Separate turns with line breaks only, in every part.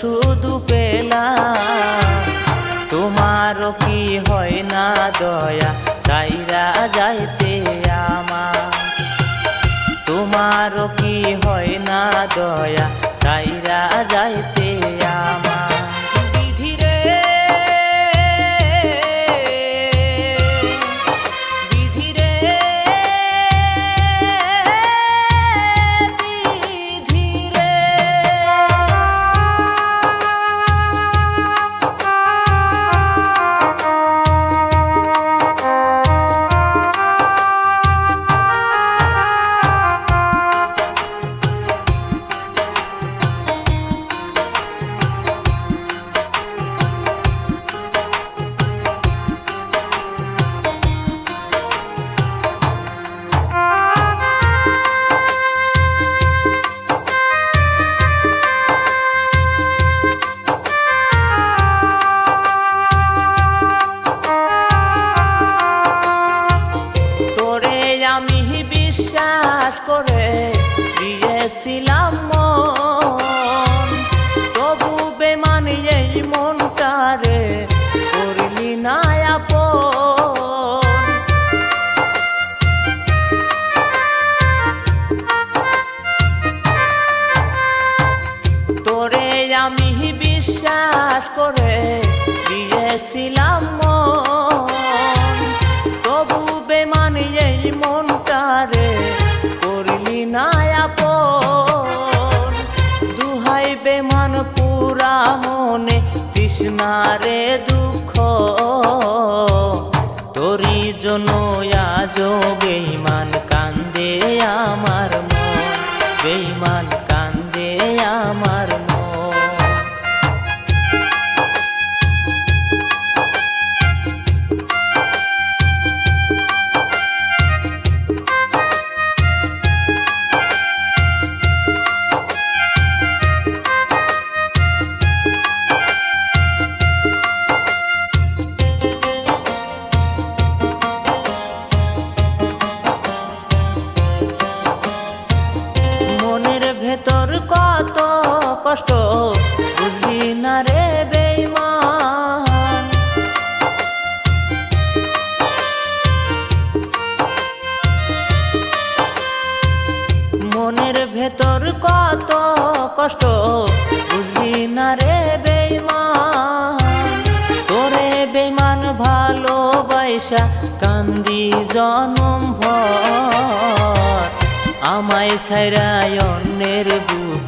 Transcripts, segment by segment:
শুধু পেলা। তোমারও কি হয় না দয়া? সাইরা যাইতে আমার। তোমারও কি হয় না দয়া? সাইরা যাইতে আমি বিশ্বাস করে দিয়েছিলাম মন। তবু বেমান এই মনটারে তৃষ্ণারে দুঃখ তোরি জন্য আজ বেইমান কান্দে আমার। কত কষ্ট, বুঝলি না রে বেইমান মনের ভেতর কত কষ্ট, বুঝলি না রে বেইমান তোরে বেইমান ভালোবাসা কান্দি জনম ভর। আমায় সাইরায় অন্যের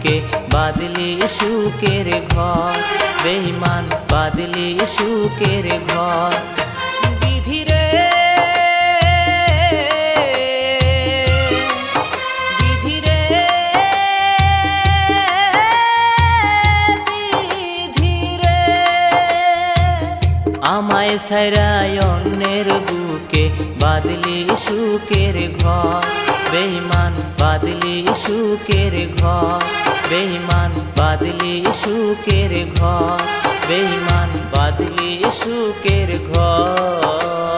বুকে বাদলি সুখের ঘর। বেইমান বাদলি সুখের ঘর। আমায় সাইরায় অন্যের বুকে, বাদলি সুখের ঘর। বেইমান বাদলি সুখের ঘর। বেইমান বাদলি সুখের ঘর বেইমান বাদলি সুখের ঘর।